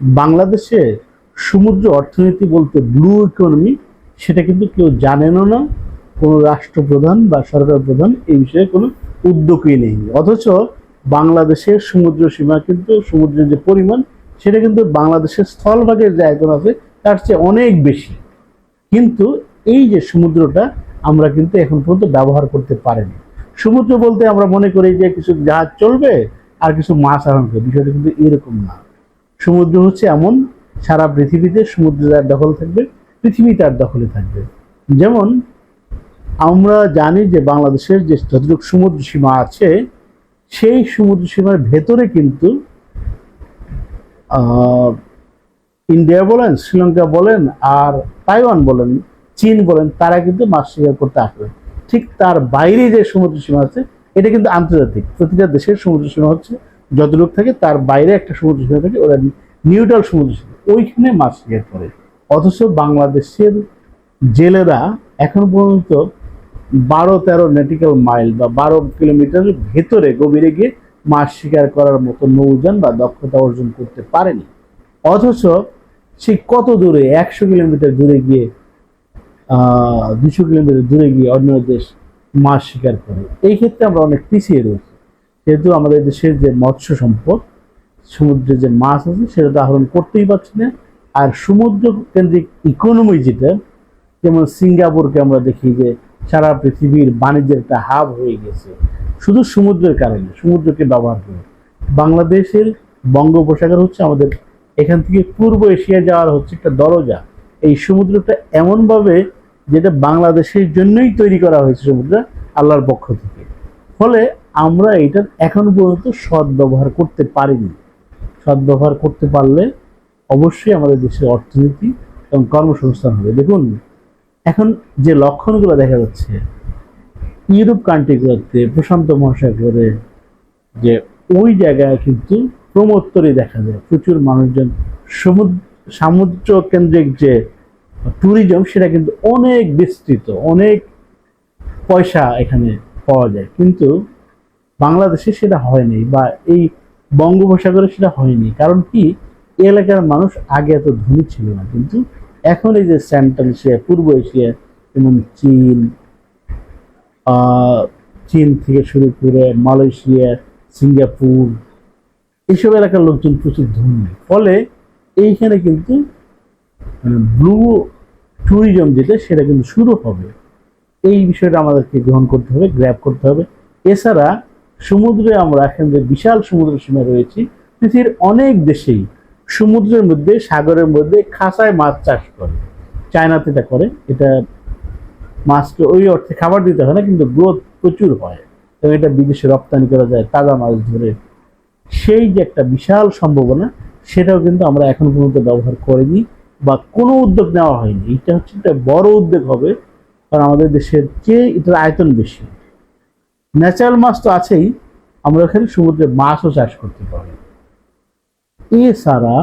বাংলাদেশে সমুদ্র অর্থনীতি বলতে ব্লু ইকোনমি সেটা কিন্তু কেউ জানেনও না। কোনো রাষ্ট্রপ্রধান বা সরকার প্রধান এই বিষয়ে কোনো উদ্যোগই নেই অথচ বাংলাদেশের সমুদ্র সীমা কিন্তু, সমুদ্রের যে পরিমাণ, সেটা কিন্তু বাংলাদেশের স্থলভাগের যে আয়তন আছে, তার চেয়ে অনেক বেশি। কিন্তু এই যে সমুদ্রটা, আমরা কিন্তু এখন পর্যন্ত ব্যবহার করতে পারিনি। সমুদ্র বলতে আমরা মনে করি যে কিছু জাহাজ চলবে আর কিছু মাছ করবে। বিষয়টা কিন্তু এরকম না। সমুদ্র হচ্ছে এমন, সারা পৃথিবীতে সমুদ্র তার দখল থাকবে, পৃথিবী তার দখলে থাকবে। যেমন, আমরা জানি যে বাংলাদেশের যে যতটুকু সমুদ্র সীমা আছে, সেই সমুদ্র সীমার ভেতরে কিন্তু ইন্ডিয়া বলেন, শ্রীলঙ্কা বলেন, আর তাইওয়ান বলেন, চীন বলেন, তারা কিন্তু মাছ শিকার করতে আসবে। ঠিক তার বাইরে যে সমুদ্র সীমা আছে, এটা কিন্তু আন্তর্জাতিক। প্রতিটা দেশের সমুদ্র সীমা হচ্ছে যতটুকু থাকে তার বাইরে একটা সমুদ্র সীমা থাকে ওরা নিউট্রাল সমুদ্র সীমা ওইখানে মাছ শিকার করে অথচ বাংলাদেশের জেলেরা এখন পর্যন্ত বারো তেরো নেটিক্যাল মাইল বা বারো কিলোমিটারের ভেতরে গভীরে গিয়ে মাছ শিকার করার মতো নৌযান বা দক্ষতা অর্জন করতে পারেনি। অথচ সে কত দূরে, একশো কিলোমিটার দূরে গিয়ে দুশো কিলোমিটার দূরে গিয়ে অন্য দেশ মাছ শিকার করে। এই ক্ষেত্রে আমরা অনেক পিছিয়ে রয়েছি। যেহেতু আমাদের দেশের যে মৎস্য সম্পদ, সমুদ্রে যে মাছ আছে সেটা তো আহরণ করতেই পারছি না। আর সমুদ্র কেন্দ্রিক ইকোনমি যেটা, যেমন সিঙ্গাপুরকে আমরা দেখি যে সারা পৃথিবীর বাণিজ্যের একটা হাব হয়ে গেছে। শুধু সমুদ্রের কারণে, সমুদ্রকে ব্যবহার করে। বাংলাদেশের বঙ্গোপসাগর হচ্ছে আমাদের এখান থেকে পূর্ব এশিয়া যাওয়ার হচ্ছে একটা দরজা। এই সমুদ্রটা এমনভাবে যেটা বাংলাদেশের জন্যই তৈরি করা হয়েছে সমুদ্র আল্লাহর পক্ষ থেকে। ফলে আমরা এটার এখন পর্যন্ত সৎ ব্যবহার করতে পারিনি। সৎ ব্যবহার করতে পারলে অবশ্যই আমাদের দেশের অর্থনীতি এবং কর্মসংস্থান হবে। দেখুন, এখন যে লক্ষণগুলো দেখা যাচ্ছে, ইউরোপ কান্ট্রিগুলোতে প্রশান্ত মহাসাগরে যে ওই জায়গায় কিন্তু প্রমোত্তরে দেখা যায়। প্রচুর মানুষজন সমুদ্র সমুদ্র কেন্দ্রিক যে ট্যুরিজম সেটা কিন্তু অনেক বিস্তৃত, অনেক পয়সা এখানে পাওয়া যায়। কিন্তু বাংলাদেশে সেটা হয়নি বা এই বঙ্গোপসাগরে সেটা হয়নি। কারণ কি? এলাকার মানুষ আগে এত ধনী ছিল না। কিন্তু এখন এই যে সেন্ট্রাল এশিয়া, পূর্ব এশিয়া যেমন চীন চীন থেকে শুরু করে মালয়েশিয়া, সিঙ্গাপুর এইসব এলাকার লোকজন প্রচুর ধনী। ফলে এইখানে কিন্তু ব্লু ট্যুরিজম যেটা, সেটা কিন্তু শুরু হবে। এই বিষয়টা আমাদেরকে গ্রহণ করতে হবে গ্র্যাব করতে হবে। এছাড়া সমুদ্রে আমরা এখন যে বিশাল সমুদ্র সীমা রয়েছি। পৃথিবীর অনেক দেশেই সমুদ্রের মধ্যে, সাগরের মধ্যে খাঁচায় মাছ চাষ করে। চায়নাতে এটা করে, এটা মাছকে ওই অর্থে খাবার দিতে হয় না, কিন্তু গ্রোথ প্রচুর হয়। এবং এটা বিদেশে রপ্তানি করা যায়, তাজা মাছ ধরে। সেই যে একটা বিশাল সম্ভাবনা, সেটাও কিন্তু আমরা এখন পর্যন্ত ব্যবহার করিনি বা কোনো উদ্যোগ নেওয়া হয়নি। এটা হচ্ছে একটা বড় উদ্যোগ হবে, কারণ আমাদের দেশের চেয়ে এটার আয়তন বেশি। ন্যাচারাল মাছ তো আছেই, আমরা এখানে সমুদ্রে মাছও চাষ করতে পারি। এছাড়া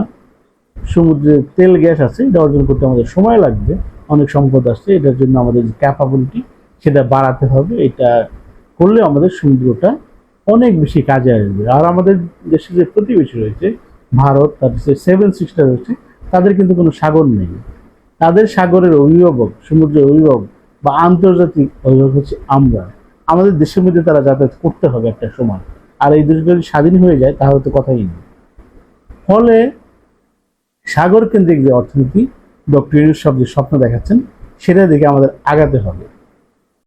সমুদ্রে তেল গ্যাস আছে, এটা অর্জন করতে আমাদের সময় লাগবে, অনেক সম্পদ আছে এটার জন্য আমাদের যে ক্যাপাবিলিটি সেটা বাড়াতে হবে, এটা করলে আমাদের সমুদ্রটা অনেক বেশি কাজে আসবে। আর আমাদের দেশে যে প্রতিবেশী রয়েছে, ভারত, তার যে সেভেন সিস্টার রয়েছে, তাদের কিন্তু কোনো সাগর নেই। তাদের সাগরের অভিভাবক, সমুদ্রের অভিভাবক বা আন্তর্জাতিক অভিভাবক হচ্ছে আমরা। আমাদের দেশের মধ্যে তারা যাতায়াত করতে হবে একটা সময়। আর এই দেশগুলো যদি স্বাধীন হয়ে যায়, তাহলে তো কথাই নেই। ফলে সাগর কেন্দ্রিক যে অর্থনীতি, ডক্টর সব যে স্বপ্ন দেখাচ্ছেন, সেটা দেখে আমাদের আগাতে হবে।